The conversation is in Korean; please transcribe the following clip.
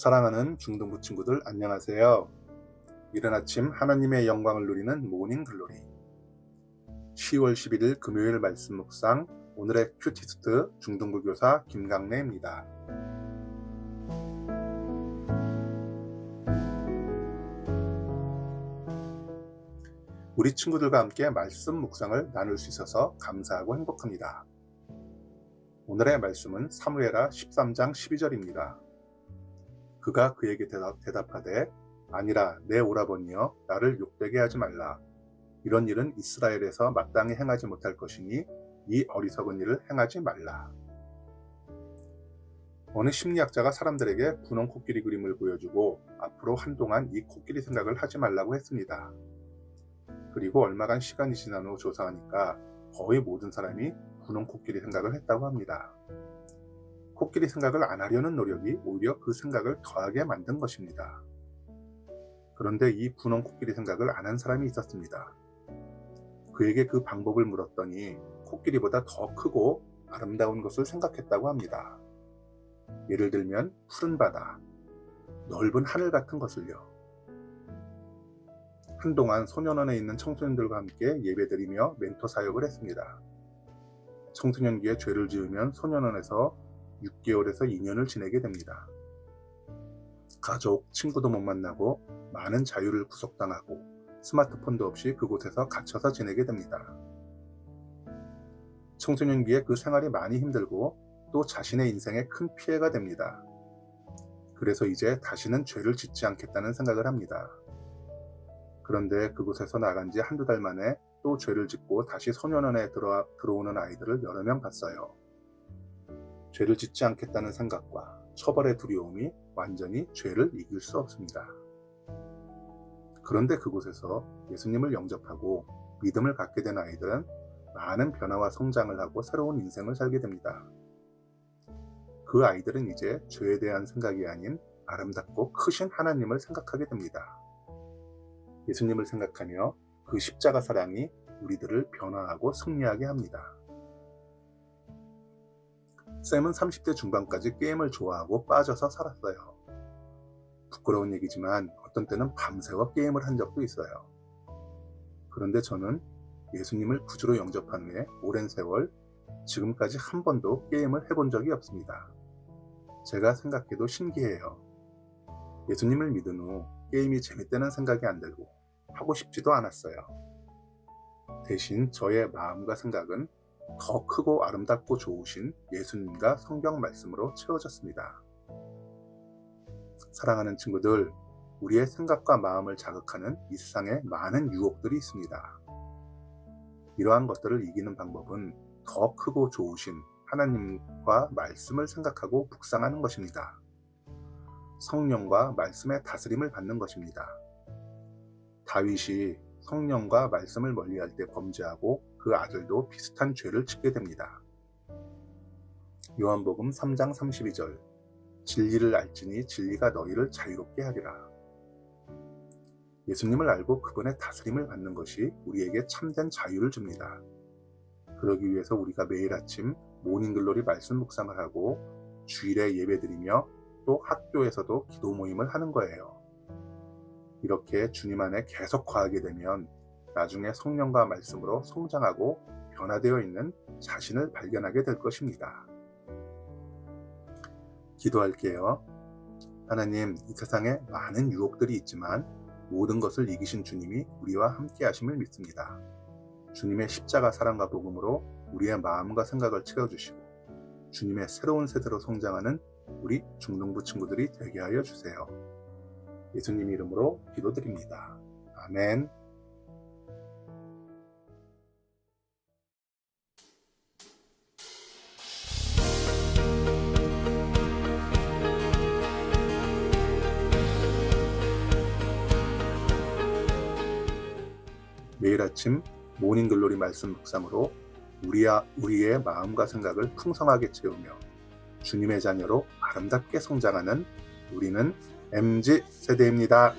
사랑하는 중등부 친구들 안녕하세요. 이른 아침 하나님의 영광을 누리는 모닝 글로리 10월 11일 금요일 말씀 묵상 오늘의 큐티스트 중등부 교사 김강래입니다. 우리 친구들과 함께 말씀 묵상을 나눌 수 있어서 감사하고 행복합니다. 오늘의 말씀은 사무엘하 13장 12절입니다. 그가 그에게 대답, 대답하되 아니라 내 오라버니여 나를 욕되게 하지 말라. 이런 일은 이스라엘에서 마땅히 행하지 못할 것이니 이 어리석은 일을 행하지 말라. 어느 심리학자가 사람들에게 분홍 코끼리 그림을 보여주고 앞으로 한동안 이 코끼리 생각을 하지 말라고 했습니다. 그리고 얼마간 시간이 지난 후 조사하니까 거의 모든 사람이 분홍 코끼리 생각을 했다고 합니다. 코끼리 생각을 안 하려는 노력이 오히려 그 생각을 더하게 만든 것입니다. 그런데 이 분홍 코끼리 생각을 안 한 사람이 있었습니다. 그에게 그 방법을 물었더니 코끼리보다 더 크고 아름다운 것을 생각했다고 합니다. 예를 들면 푸른 바다, 넓은 하늘 같은 것을요. 한동안 소년원에 있는 청소년들과 함께 예배드리며 멘토 사역을 했습니다. 청소년기에 죄를 지으면 소년원에서 6개월에서 2년을 지내게 됩니다. 가족, 친구도 못 만나고 많은 자유를 구속당하고 스마트폰도 없이 그곳에서 갇혀서 지내게 됩니다. 청소년기에 그 생활이 많이 힘들고 또 자신의 인생에 큰 피해가 됩니다. 그래서 이제 다시는 죄를 짓지 않겠다는 생각을 합니다. 그런데 그곳에서 나간 지 한두 달 만에 또 죄를 짓고 다시 소년원에 들어, 들어오는 아이들을 여러 명 봤어요. 죄를 짓지 않겠다는 생각과 처벌의 두려움이 완전히 죄를 이길 수 없습니다. 그런데 그곳에서 예수님을 영접하고 믿음을 갖게 된 아이들은 많은 변화와 성장을 하고 새로운 인생을 살게 됩니다. 그 아이들은 이제 죄에 대한 생각이 아닌 아름답고 크신 하나님을 생각하게 됩니다. 예수님을 생각하며 그 십자가 사랑이 우리들을 변화하고 승리하게 합니다. 샘은 30대 중반까지 게임을 좋아하고 빠져서 살았어요. 부끄러운 얘기지만 어떤 때는 밤새워 게임을 한 적도 있어요. 그런데 저는 예수님을 구주로 영접한 후에 오랜 세월 지금까지 한 번도 게임을 해본 적이 없습니다. 제가 생각해도 신기해요. 예수님을 믿은 후 게임이 재밌다는 생각이 안 들고 하고 싶지도 않았어요. 대신 저의 마음과 생각은 더 크고 아름답고 좋으신 예수님과 성경 말씀으로 채워졌습니다. 사랑하는 친구들, 우리의 생각과 마음을 자극하는 이 세상에 많은 유혹들이 있습니다. 이러한 것들을 이기는 방법은 더 크고 좋으신 하나님과 말씀을 생각하고 묵상하는 것입니다. 성령과 말씀의 다스림을 받는 것입니다. 다윗이 성령과 말씀을 멀리할 때 범죄하고 그 아들도 비슷한 죄를 짓게 됩니다. 요한복음 3장 32절 진리를 알지니 진리가 너희를 자유롭게 하리라. 예수님을 알고 그분의 다스림을 받는 것이 우리에게 참된 자유를 줍니다. 그러기 위해서 우리가 매일 아침 모닝글로리 말씀 묵상을 하고 주일에 예배드리며 또 학교에서도 기도 모임을 하는 거예요. 이렇게 주님 안에 계속 거하게 되면 나중에 성령과 말씀으로 성장하고 변화되어 있는 자신을 발견하게 될 것입니다. 기도할게요. 하나님, 이 세상에 많은 유혹들이 있지만 모든 것을 이기신 주님이 우리와 함께 하심을 믿습니다. 주님의 십자가 사랑과 복음으로 우리의 마음과 생각을 채워주시고 주님의 새로운 세대로 성장하는 우리 중동부 친구들이 되게 하여 주세요. 예수님 이름으로 기도드립니다. 아멘. 매일 아침 모닝글로리 말씀 묵상으로 우리야, 우리의 마음과 생각을 풍성하게 채우며 주님의 자녀로 아름답게 성장하는 우리는 MZ 세대입니다.